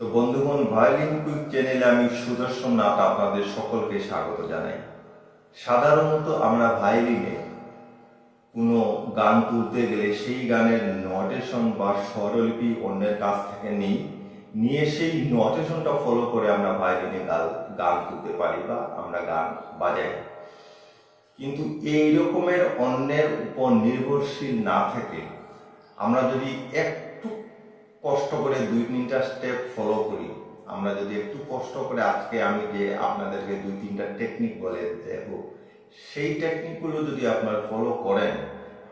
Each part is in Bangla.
তো বন্ধুগণ ভায়োলিন কুইক চ্যানেলে আমি সুদর্শন নাথ আপনাদের সকলকে স্বাগত জানাই। সাধারণত আমরা ভায়োলিনে কোনো গান তুলতে গেলে সেই গানের নোটেশন বা স্বরলিপি অন্যের কাছ থেকে নিই। নিয়ে সেই নোটেশনটা ফলো করে আমরা ভায়োলিনে গান গান তুলতে পারি বা আমরা গান বাজাই। কিন্তু এই রকমের অন্যের উপর নির্ভরশীল না থেকে আমরা যদি একটু কষ্ট করে দুই তিনটা স্টেপ ফলো করি। আমরা যদি একটু কষ্ট করে আজকে আমি যে আপনাদেরকে দুই তিনটা টেকনিক বলে দেব, সেই টেকনিকগুলো যদি আপনারা ফলো করেন,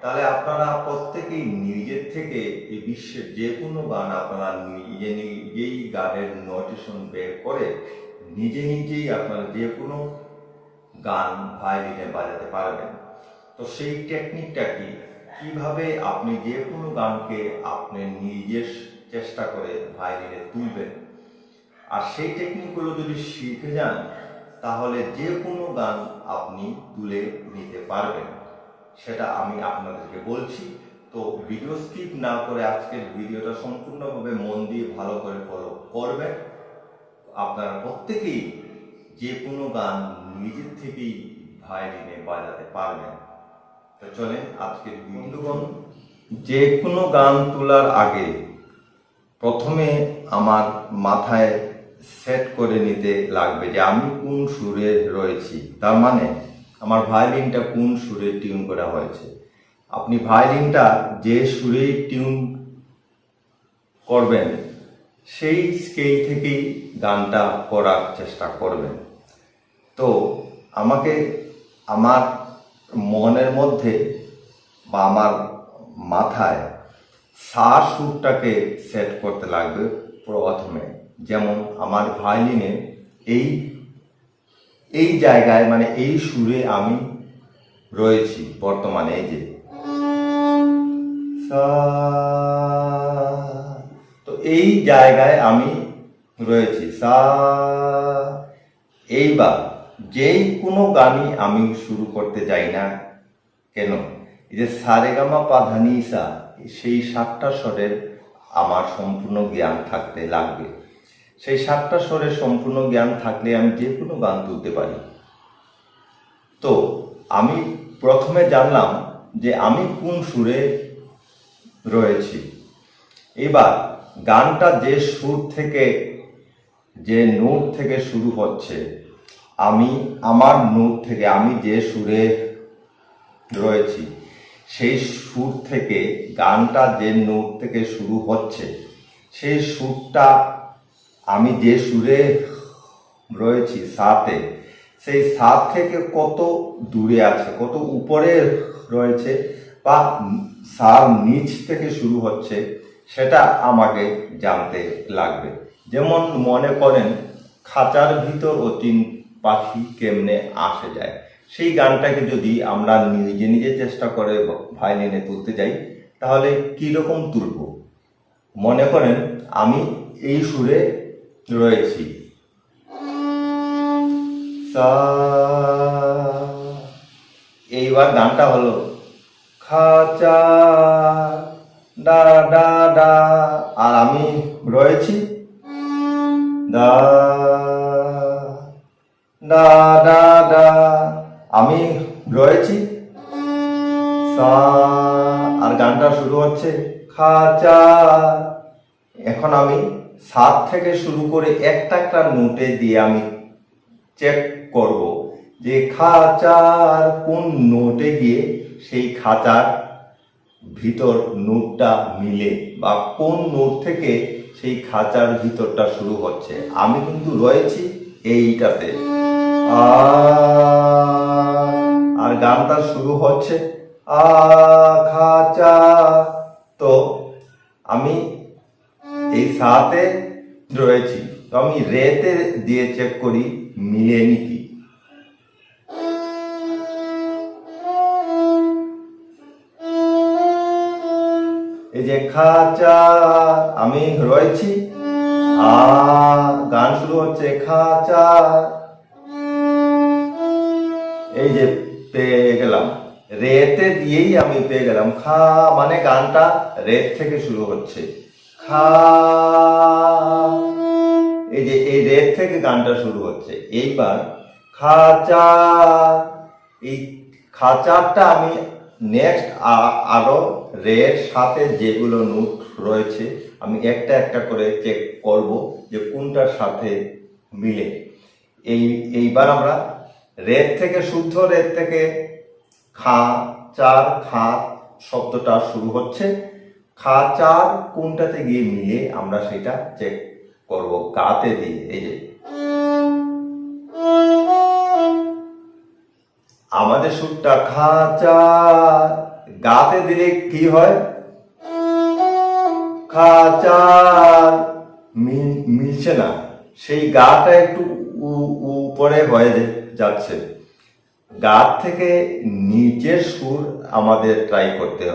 তাহলে আপনারা প্রত্যেকেই নিজের থেকে এই বিশ্বের যে কোনো গান আপনারা নিজে নিজেই গানের নোটেশন বের করে নিজে নিজেই আপনারা যে কোনো গান ভায়োলিনে বাজাতে পারবেন। তো সেই টেকনিকটা কি? কীভাবে আপনি যে কোনো গানকে আপনি নিজের চেষ্টা করে ভায়োলিনে তুলবেন। আর সেই টেকনিকগুলো যদি শিখে যান, তাহলে যে কোনো গান আপনি তুলে নিতে পারবেন। সেটা আমি আপনাদেরকে বলছি। তো ভিডিও স্কিপ না করে আজকের ভিডিওটা সম্পূর্ণভাবে মন দিয়ে ভালো করে ফলো করবেন। আপনারা প্রত্যেকেই যে কোনো গান নিজের থেকেই ভায়োলিনে বাজাতে পারবেন। তো চলেন আজকের বন্ধুগণ যে কোনো গান তোলার আগে প্রথমে আমার মাথায় সেট করে নিতে লাগবে যে আমি কোন সুরে রয়েছি। তার মানে আমার ভায়োলিনটা কোন সুরে টিউন করা হয়েছে। আপনি ভায়োলিনটা যে সুরেই টিউন করবেন, সেই স্কেল থেকেই গানটা করার চেষ্টা করবেন। তো আমাকে আমার মনের মধ্যে বা আমার মাথায় সা সুরটাকে সেট করতে লাগবে প্রথমে। যেমন আমার ভায়োলিনে এই এই জায়গায় মানে এই সুরে আমি রয়েছি বর্তমানে, এই যে। তো এই জায়গায় আমি রয়েছি। সা, এইবার যেই কোনো গানই আমি শুরু করতে যাই না কেন? এই যে সারেগামা পাধানি সা সেই সাতটা স্বরের আমার সম্পূর্ণ জ্ঞান থাকতে লাগবে। সেই সাতটা স্বরের সম্পূর্ণ জ্ঞান থাকলে আমি যে কোনো গান তুলতে পারি। তো আমি প্রথমে জানলাম যে আমি কোন সুরে রয়েছি। এবার গানটা যে সুর থেকে, যে নোট থেকে শুরু হচ্ছে, আমি আমার নোট থেকে, আমি যে সুরে রয়েছি, সেই সুর থেকে গানটা যে নোট থেকে শুরু হচ্ছে, সেই সুরটা আমি যে সুরে রয়েছি সাতে, সেই সাত থেকে কত দূরে আছে, কত উপরে রয়েছে বা সার নিচ থেকে শুরু হচ্ছে, সেটা আমাকে জানতে লাগবে। যেমন মনে করেন, খাঁচার ভিতর অতীন পাখি কেমনে আসে যায়? সেই গানটাকে যদি আমরা নিজে নিজে চেষ্টা করে ভায়োলিনে তুলতে যাই তাহলে কীরকম তুলব? মনে করেন আমি এই সুরে রয়েছি। এইবার গানটা হলো খাঁচা ডা ডা ডা, আর আমি রয়েছি, দা, ডা ডা ডা, আমি রয়েছি, সা আর গানটা শুরু হচ্ছে, খাঁচা। এখন আমি সাত থেকে শুরু করে একটা একটা নোটে দিয়ে আমি চেক করব যে খাঁচার কোন নোটে গিয়ে সেই খাঁচার ভিতর নোটটা মিলে বা কোন নোট থেকে সেই খাঁচার ভিতরটা শুরু হচ্ছে। আমি কিন্তু রয়েছি এইটাতে। আর গানটা শুরু হচ্ছে আ খাঁচা তো আমি এই সাতে রয়েছি। তো আমি রেতে দিয়ে চেক করি, মিলে নাকি এই যে খাঁচা, আমি রয়েছি। আ, গান শুরু হচ্ছে, খাঁচা। এই যে পেয়ে গেলাম। রেতে দিয়েই আমি পেয়ে গেলাম। খা মানে গানটা রেত থেকে শুরু হচ্ছে। খা এই রেড থেকে গানটা শুরু হচ্ছে। এইবার খাচার এই খাচারটা আমি নেক্সট আরও রেড সাথে যেগুলো নোট রয়েছে, আমি একটা একটা করে চেক করব যে কোনটার সাথে মিলে। এই, এইবার আমরা রেড থেকে, শুদ্ধ রেড থেকে খা, চার, খা শব্দটা শুরু হচ্ছে। খা, চার কোনটাতে গিয়ে মিলে আমরা সেটা চেক করব? গাতে দিয়ে, এই যে। আমাদের সুরটা খা, চার, গাতে দিলে কি হয়? খা, চার মিলছে না। সেই গাটা একটু উপরে হয়ে যাচ্ছে। গাত থেকে নিচের সুর আমাদের ট্রাই করতে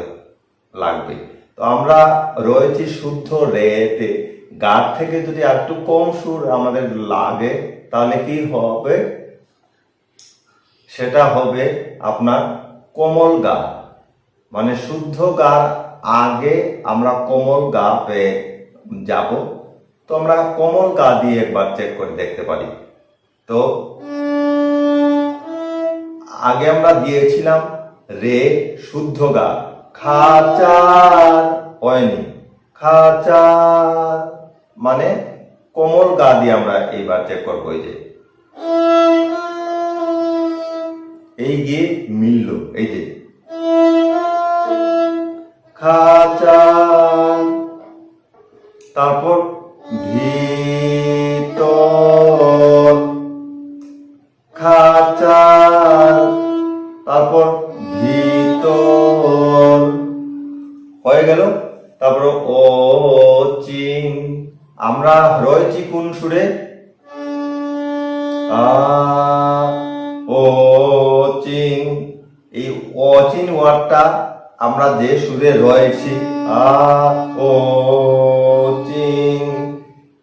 লাগবে। তো আমরা রয়েছি শুদ্ধ রেতে। গাত থেকে যদি একটু কম সুর আমাদের লাগে, তাহলে কি হবে? সেটা হবে আপনার কোমল গা। মানে শুদ্ধ গার আগে আমরা কোমল গা পেয়ে যাব। তো আমরা কোমল গা দিয়ে একবার চেক করে দেখতে পারি। তো আগে আমরা দিয়েছিলাম রে শুদ্ধ গা। খাচার। হয়নি। খাচার। মানে কোমল গা দিয়ে আমরা এইবার চেক করব এই যে। এই গিয়ে মিলল, এই যে। খাচার। তারপর এই অচিন ওয়ার্ডটা আমরা যে সুরে রয়েছি, আ, ও চিং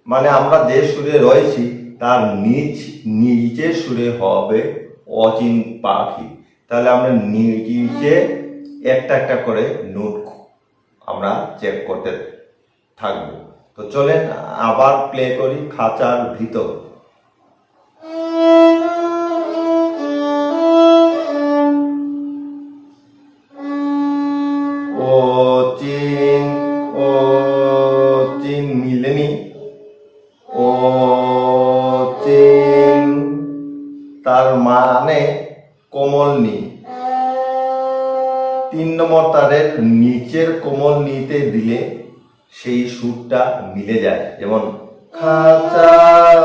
মানে আমরা যে সুরে রয়েছি, তার নিচ নিচের সুরে হবে অচিন পাখি। তাহলে আমরা নিচে একটা একটা করে নোট আমরা চেক করতে থাকব। তো চলেন আবার প্লে করি খাঁচার ভিতর। মিলে যায়, যেমন খাঁচার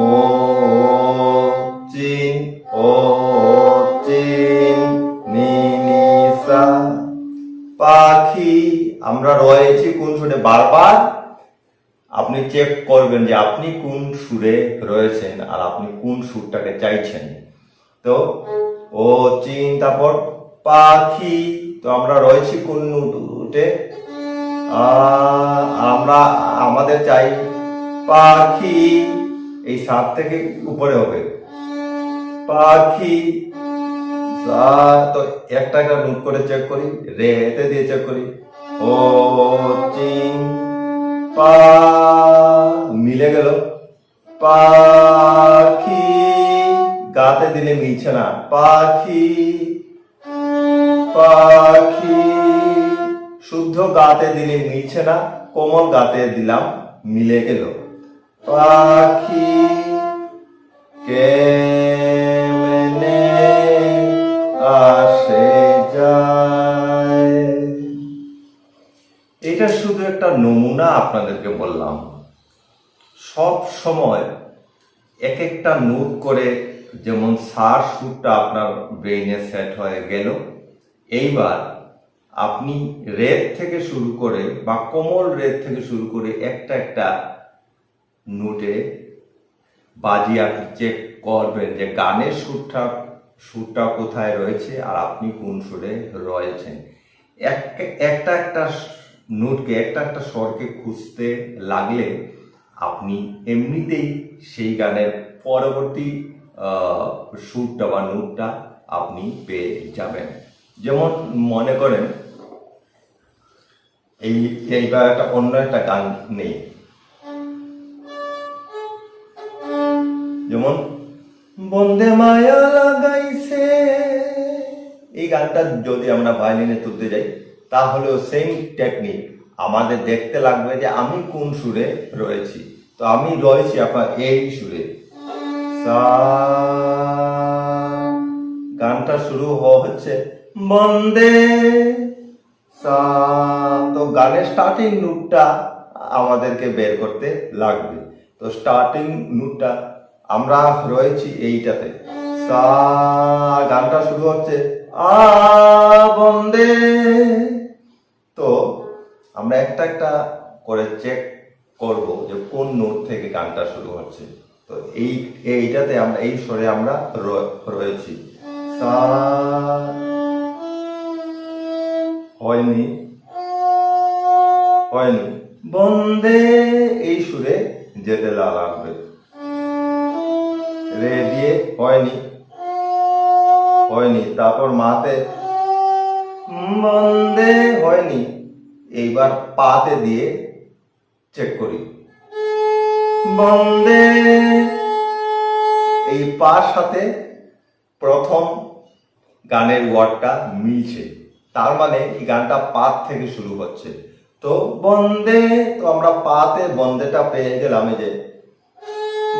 ও চিন ও চিন নি নি পাখি, আমরা রয়েছি কোন সুরে? বারবার আপনি চেক করবেন যে আপনি কোন সুরে রয়েছেন আর আপনি কোন সুরটাকে চাইছেন। তো, ও, চিন, তারপর পাখি, তো আমরা রয়েছি কোন নোটে আমরা আমাদের চাই পাখি, এই সাত থেকে উপরে হবে। পাখি তো একটা একটা নোট করে চেক করি, রে তে দিয়ে চেক করি। ও, চিং, পা, মিলে গেল। পাখি, গাতে দিলে মিলছে না। পাখি শুদ্ধ গাতে দিলে মিলছে না, কোমল গাতে দিলাম মিলে গেল। পাখি কেমনে আসে যায়? এটা শুধু একটা নমুনা আপনাদেরকে বললাম। সব সময় এক একটা নোট করে যেমন সার সুরটা আপনার ব্রেইনে সেট হয়ে গেল, এইবার আপনি রেড থেকে শুরু করে বা কোমল রেড থেকে শুরু করে একটা একটা নোটে বাজি আপনি চেক করবেন যে গানের সুরটা সুরটা কোথায় রয়েছে আর আপনি কোন সুরে রয়েছেন। এক- একটা একটা নোটকে, একটা একটা স্বরকে খুঁজতে লাগলে আপনি এমনিতেই সেই গানের পরবর্তী সুরটা বা নোটটা আপনি পেয়ে যাবেন। যেমন মনে করেন এই এইবার একটা অন্য একটা গান নেই। যেমন, বন্দে মায়া লাগাইছে। এই গানটা যদি আমরা ভায়োলিনে তুলতে যাই, তাহলেও সেম টেকনিক আমাদের দেখতে লাগবে যে আমি কোন সুরে রয়েছি। তো আমি রয়েছি আপনার এই সুরে। গানটা শুরু হচ্ছে, বন্দে তো গানের স্টার্টিং নুটটা আমাদেরকে বের করতে লাগবে। তো স্টার্টিং নুটটা আমরা রয়েছি এইটাতে। সা গানটা শুরু হচ্ছে, আ, বন্দে। তো আমরা একটা একটা করে চেক করব যে কোন নোট থেকে গানটা শুরু হচ্ছে। তো এই, এইটাতে আমরা, এই স্বরে আমরা রয়েছি। সা হয়নি হয়নি বন্দে এই সুরে যেতে লা লাগবে রে দিয়ে হয়নি হয়নি তারপর মাতে। বন্দে হয়নি এইবার পাতে দিয়ে চেক করি। বন্দে এই পার সাথে প্রথম গানের ওয়ার্ডটা মিলছে। তার মানে এই গানটা পাত থেকে শুরু হচ্ছে। তো বন্দে, তো আমরা পাতে বন্দেটা পেয়ে গেলাম এই যে।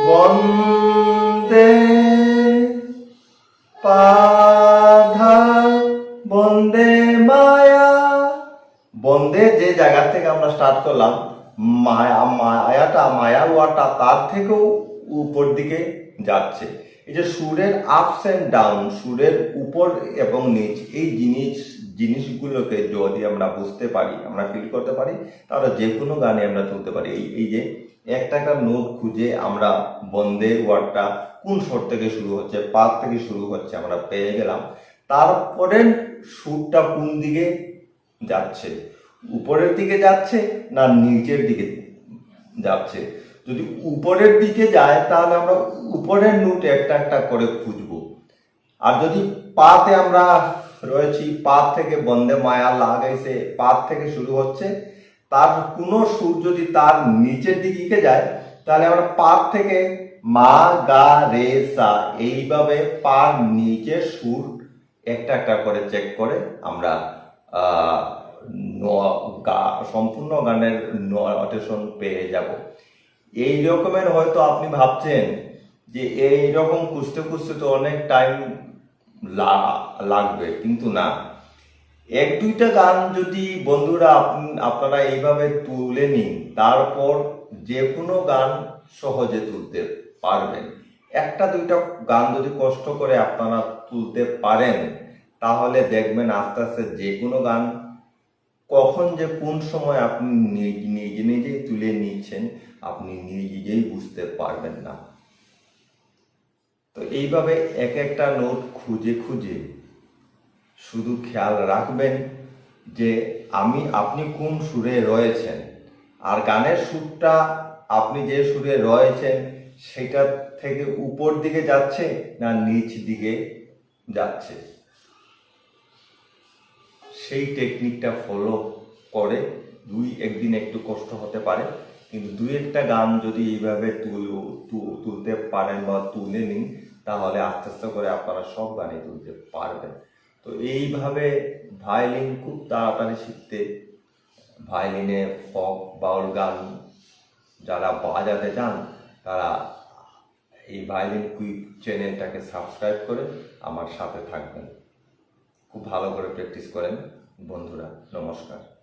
বন্দে, পাধা, বন্দে মায়া। বন্দে যে জায়গা থেকে আমরা স্টার্ট করলাম, মায়া, মায়াটা মায়া ওয়াটা তার থেকেও উপর দিকে যাচ্ছে। এই যে সুরের আপস এন্ড ডাউন সুরের উপর এবং নিচ, এই জিনিস, জিনিসগুলোকে যদি আমরা বুঝতে পারি, আমরা ফিল করতে পারি, তাহলে যে কোনো গানে আমরা তুলতে পারি। এই এই যে একটা একটা নোট খুঁজে আমরা বন্দে ওয়ার্ডটা কোন স্বর থেকে শুরু হচ্ছে, পাত থেকে শুরু হচ্ছে আমরা পেয়ে গেলাম। তারপরে সুরটা কোন দিকে যাচ্ছে? উপরের দিকে যাচ্ছে না নিচের দিকে যাচ্ছে? যদি উপরের দিকে যায়, তাহলে আমরা উপরের নোট একটা একটা করে খুঁজবো। আর যদি পাতে আমরা রয়েছি, পাত থেকে বন্দে মায়া লাগাইছে, পাত থেকে শুরু হচ্ছে, তার কোনো সুর যদি তার নিচের দিকে যায়, তাহলে আমরা পাত থেকে মা, গা, রে, সা, এইভাবে পার নিচের সুর একটা একটা করে চেক করে আমরা গা- সম্পূর্ণ গানের নোটেশন পেয়ে যাব। এই রকমের হয়তো আপনি ভাবছেন যে এই রকম খুঁজতে খুঁজতে তো অনেক টাইম লাগবে, কিন্তু না। এক, দুইটা গান যদি বন্ধুরা আপ- আপনারা এইভাবে তুলে নিন, তারপর যে কোনো গান সহজে তুলতে পারবেন। একটা, দুইটা গান যদি কষ্ট করে আপনারা তুলতে পারেন, তাহলে দেখবেন আস্তে আস্তে যে কোনো গান কখন যে কোন সময় আপনি নিজে, নিজেই তুলে নিচ্ছেন আপনি নিজেই বুঝতে পারবেন না। তো এইভাবে এক একটা নোট খুঁজে খুঁজে শুধু খেয়াল রাখবেন যে আমি, আপনি কোন সুরে রয়েছেন। আর গানের সুরটা আপনি যে সুরে রয়েছেন, সেটা থেকে উপর দিকে যাচ্ছে না নিচ দিকে যাচ্ছে? সেই টেকনিকটা ফলো করে দুই একদিন একটু কষ্ট হতে পারে। কিন্তু দুই একটা গান যদি এইভাবে তুল তুলতে পারেন বা তুলে নিন, তাহলে আস্তে আস্তে করে আপনারা সব গানে তুলতে পারবেন। তো এইভাবে ভায়োলিন খুব তাড়াতাড়ি শিখতে, ভায়োলিনে ফক, বাউল গান যারা বাজাতে চান, তারা এই ভায়োলিন কুইক চ্যানেলটাকে সাবস্ক্রাইব করে আমার সাথে থাকবেন। খুব ভালো করে প্র্যাকটিস করেন। বন্ধুরা, নমস্কার।